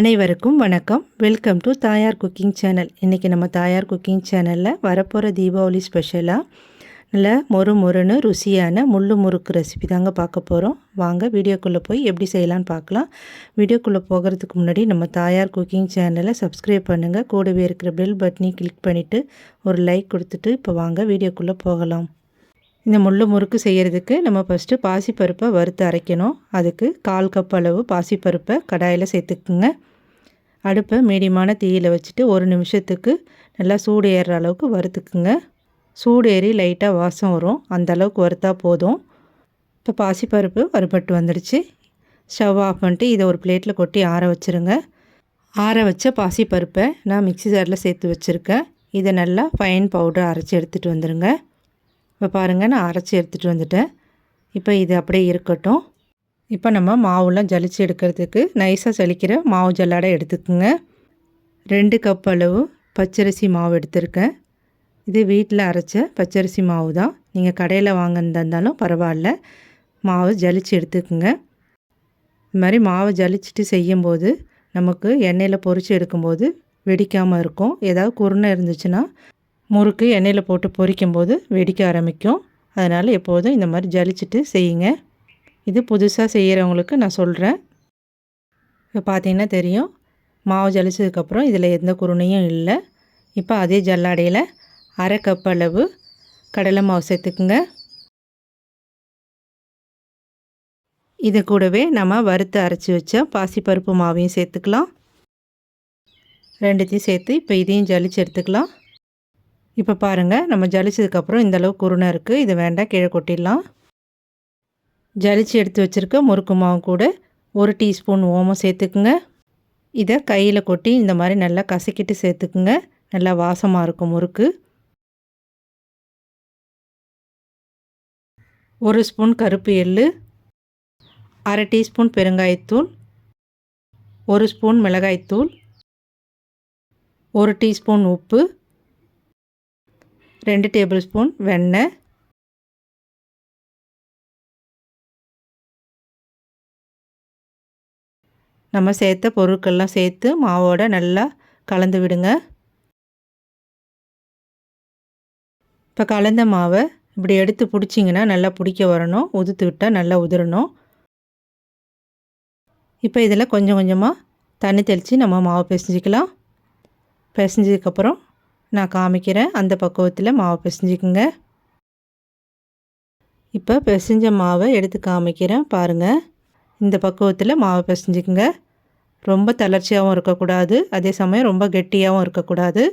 அனைவருக்கும் வணக்கம். Welcome to Thayar cooking channel. இன்றைக்கி நம்ம தாயார் குக்கிங் சேனலில் வரப்போகிற தீபாவளி ஸ்பெஷலாக நல்ல மொறு மொறுன்னு ருசியான முள்ளு முறுக்கு ரெசிபி தாங்க பார்க்க போகிறோம் வாங்க வீடியோக்குள்ளே போய் எப்படி செய்யலான்னு பார்க்கலாம். வீடியோக்குள்ளே போகிறதுக்கு முன்னாடி நம்ம தாயார் குக்கிங் சேனலை சப்ஸ்கிரைப் பண்ணுங்கள் கூடவே இருக்கிற பெல் பட்டனையும் கிளிக் பண்ணிவிட்டு ஒரு லைக் கொடுத்துட்டு இப்போ வாங்க வீடியோக்குள்ளே போகலாம். இந்த முள்ளு முறுக்கு செய்கிறதுக்கு நம்ம ஃபஸ்ட்டு பாசிப்பருப்பை வறுத்து அரைக்கணும். அதுக்கு கால் கப் அளவு பாசிப்பருப்பை கடாயில் சேர்த்துக்குங்க. அடுப்பை மீடியமான தீயில் வச்சுட்டு ஒரு நிமிஷத்துக்கு நல்லா சூடு ஏறுற அளவுக்கு வறுத்துக்குங்க. சூடு ஏறி லைட்டாக வாசம் வரும். அந்த அளவுக்கு வறுத்தா போதும். இப்போ பாசிப்பருப்பு வறுபட்டு வந்துடுச்சு. ஸ்டவ் ஆஃப் பண்ணிட்டு இதை ஒரு பிளேட்டில் கொட்டி ஆற வச்சுருங்க. ஆற வச்ச பாசிப்பருப்பை நான் மிக்சி ஜாரில் சேர்த்து வச்சுருக்கேன். இதை நல்லா ஃபைன் பவுடர் அரைச்சி எடுத்துகிட்டு வந்துடுங்க இப்போ பாருங்கள் நான் அரைச்சி எடுத்துகிட்டு வந்துட்டேன். இப்போ இது அப்படியே இருக்கட்டும். இப்போ நம்ம மாவுலாம் ஜலிச்சு எடுக்கிறதுக்கு நைஸாக ஜலிக்கிற மாவு ஜல்லாடை எடுத்துக்கோங்க. ரெண்டு கப் அளவு பச்சரிசி மாவு எடுத்திருக்கேன். இது வீட்டில் அரைச்ச பச்சரிசி மாவு தான் நீங்கள் கடையில் வாங்கியிருந்தாலும் பரவாயில்ல. மாவு ஜலிச்சு எடுத்துக்கோங்க. இது மாதிரி மாவை ஜலிச்சுட்டு செய்யும்போது நமக்கு எண்ணெயில் பொறிச்சு எடுக்கும்போது வெடிக்காமல் இருக்கும். ஏதாவது குருணை இருந்துச்சுன்னா முறுக்கு எண்ணெயில் போட்டு பொரிக்கும்போது வெடிக்க ஆரம்பிக்கும். அதனால் எப்போதும் இந்த மாதிரி ஜலிச்சுட்டு செய்யுங்க. இது புதுசாக செய்கிறவங்களுக்கு நான் சொல்கிறேன் இப்போ பார்த்தீங்கன்னா தெரியும். மாவு ஜலிச்சதுக்கப்புறம் இதில் எந்த குருணையும் இல்லை. இப்போ அதே ஜல்லாடையில் அரை கப் அளவு கடலை மாவு சேர்த்துக்குங்க. இது கூடவே நம்ம வறுத்து அரைச்சி வச்ச பாசிப்பருப்பு மாவையும் சேர்த்துக்கலாம். ரெண்டுத்தையும் சேர்த்து இப்போ இதையும் ஜலிச்சு எடுத்துக்கலாம். இப்போ பாருங்கள் நம்ம ஜலிச்சதுக்கப்புறம் இந்தளவு குருணை இருக்குது இது வேண்டாம் கீழே கொட்டிடலாம். ஜலிச்சு எடுத்து வச்சுருக்க முறுக்கு மாவு கூட ஒரு டீஸ்பூன் ஓமம் சேர்த்துக்குங்க. இதை கையில் கொட்டி இந்த மாதிரி நல்லா கசக்கிட்டு சேர்த்துக்குங்க. நல்லா வாசமாக இருக்கும் முறுக்கு. ஒரு ஸ்பூன் கருப்பு எள் அரை டீஸ்பூன் பெருங்காயத்தூள் ஒரு ஸ்பூன் மிளகாய்த்தூள் ஒரு டீஸ்பூன் உப்பு ரெண்டு டேபிள் ஸ்பூன் வெண்ணெய். நம்ம சேர்த்த பொருட்கள்லாம் சேர்த்து மாவோட நல்லா கலந்து விடுங்க. இப்போ கலந்த மாவை இப்படி எடுத்து பிடிச்சிங்கன்னா நல்லா பிடிக்க வரணும் உதுத்து விட்டால் நல்லா உதிரணும். இப்போ இதில் கொஞ்சம் கொஞ்சமாக தண்ணி தெளித்து நம்ம மாவை பிசைஞ்சிக்கலாம். பிசைஞ்சதுக்கப்புறம் நான் காமிக்கிறேன். அந்த பக்குவத்தில் மாவு பிசைஞ்சிக்குங்க. இப்போ பிசைஞ்ச மாவை எடுத்து காமிக்கிறேன். பாருங்கள் இந்த பக்குவத்தில் மாவு பிசைஞ்சிக்குங்க. ரொம்ப தளர்ச்சியாகவும் இருக்கக்கூடாது. அதே சமயம் ரொம்ப கெட்டியாகவும் இருக்கக்கூடாது.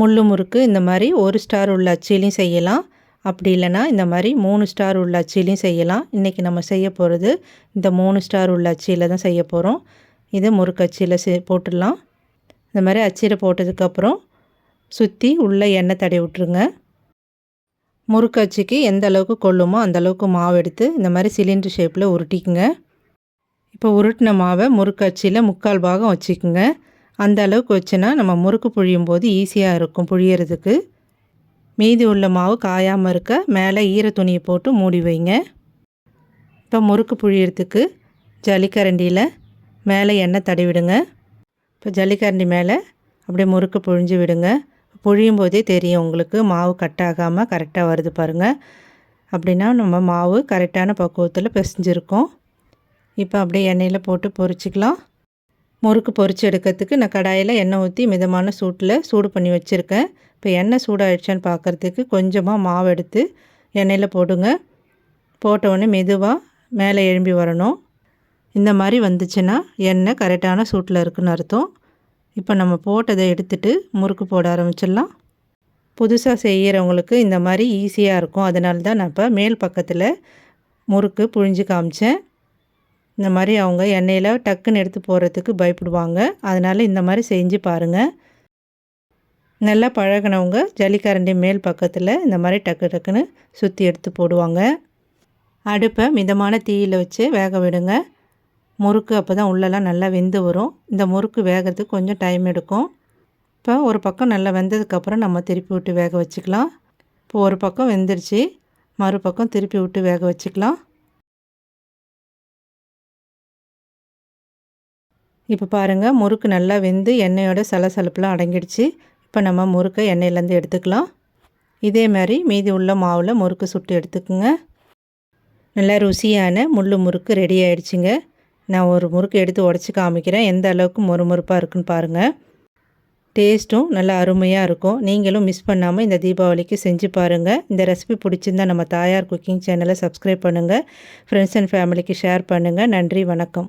முள்ளு முறுக்கு இந்த மாதிரி ஒரு ஸ்டார் உள்ள அச்சிலையும் செய்யலாம். அப்படி இல்லைனா இந்த மாதிரி மூணு ஸ்டார் உள்ள அச்சிலையும் செய்யலாம். இன்றைக்கி நம்ம செய்ய போகிறது இந்த மூணு ஸ்டார் உள்ள அச்சியில் தான் செய்ய போகிறோம் இதை முறுக்கு அச்சியில் செ போட்டுடலாம். இந்த மாதிரி அச்சியில் போட்டதுக்கப்புறம் சுற்றி உள்ளே எண்ணெய் தடவி விட்ருங்க முறுக்கு அச்சிக்கு எந்த அளவுக்கு கொள்ளுமோ அந்தளவுக்கு மாவு எடுத்து இந்த மாதிரி சிலிண்டர் ஷேப்பில் உருட்டிக்குங்க. இப்போ உருட்டின மாவை முறுக்கு அச்சியில் முக்கால் பாகம் வச்சுக்குங்க. அந்த அளவுக்கு வச்சுனா நம்ம முறுக்கு புழியும் போது ஈஸியாக இருக்கும் புழியறதுக்கு. மீதி உள்ள மாவு காயாமல் இருக்க மேலே ஈர துணியை போட்டு மூடி வைங்க. இப்போ முறுக்கு புழியறதுக்கு ஜலிக்கரண்டியில் மேலே எண்ணெய் தடவிடுங்க. இப்போ ஜல்லிக்கரண்டி மேலே அப்படியே முறுக்கு புழிஞ்சு விடுங்க. புழியும் போதே தெரியும் உங்களுக்கு மாவு கட் ஆகாமல் கரெக்டாக வருது பாருங்கள் அப்படின்னா நம்ம மாவு கரெக்டான பக்குவத்தில் பிசைஞ்சிருக்கோம். இப்போ அப்படியே எண்ணெயில் போட்டு பொரிச்சிக்கலாம். முறுக்கு பொரிச்சு எடுக்கிறதுக்கு நான் கடாயில் எண்ணெய் ஊற்றி மிதமான சூட்டில் சூடு பண்ணி வச்சுருக்கேன். இப்போ எண்ணெய் சூடாகிடுச்சான்னு பார்க்குறதுக்கு கொஞ்சமாக மாவு எடுத்து எண்ணெயில் போடுங்க. போட்டவுடனே மெதுவாக மேலே எழும்பி வரணும். இந்த மாதிரி வந்துச்சுன்னா எண்ணெய் கரெக்டான சூட்டில் இருக்குன்னு அர்த்தம். இப்போ நம்ம போட்டதை எடுத்துகிட்டு முறுக்கு போட ஆரம்பிச்சிடலாம். புதுசாக செய்கிறவங்களுக்கு இந்த மாதிரி ஈஸியாக இருக்கும். அதனால தான் நான் இப்போ மேல் பக்கத்தில் முறுக்கு புழிஞ்சு காமிச்சேன். இந்த மாதிரி அவங்க எண்ணெயில் டக்குன்னு எடுத்து போடுறதுக்கு பயப்படுவாங்க. அதனால் இந்த மாதிரி செஞ்சு பாருங்கள் நல்லா பழகினவங்க ஜல்லிக்கரண்டி மேல் பக்கத்தில் இந்த மாதிரி டக்கு டக்குன்னு சுற்றி எடுத்து போடுவாங்க. அடுப்பை மிதமான தீயில் வச்சு வேக விடுங்க. முறுக்கு அப்போ தான் உள்ளெல்லாம் நல்லா வெந்து வரும். இந்த முறுக்கு வேகிறதுக்கு கொஞ்சம் டைம் எடுக்கும். இப்போ ஒரு பக்கம் நல்லா வெந்ததுக்கப்புறம் நம்ம திருப்பி விட்டு வேக வச்சுக்கலாம். இப்போ ஒரு பக்கம் வெந்துருச்சு. மறுபக்கம் திருப்பி விட்டு வேக வச்சுக்கலாம். இப்போ பாருங்கள் முறுக்கு நல்லா வெந்து எண்ணெயோட சலசலப்புலாம் அடங்கிடுச்சு. இப்போ நம்ம முறுக்கை எண்ணெயிலேருந்து எடுத்துக்கலாம். இதே மாதிரி மீதி உள்ள மாவில் முறுக்கு சுட்டு எடுத்துக்கோங்க. நல்லா ருசியான முள் முறுக்கு ரெடி ஆகிடுச்சிங்க நான் ஒரு முறுக்கு எடுத்து உடச்சி காமிக்கிறேன். எந்த அளவுக்கு மொறுமொறுப்பாக இருக்குன்னு பாருங்கள் டேஸ்ட்டும் நல்லா அருமையாக இருக்கும். நீங்களும் மிஸ் பண்ணாமல் இந்த தீபாவளிக்கு செஞ்சு பாருங்கள் இந்த ரெசிபி பிடிச்சிருந்தா நம்ம தாயார் குக்கிங் சேனலை சப்ஸ்கிரைப் பண்ணுங்கள் ஃப்ரெண்ட்ஸ் அண்ட் ஃபேமிலிக்கு ஷேர் பண்ணுங்கள் நன்றி வணக்கம்.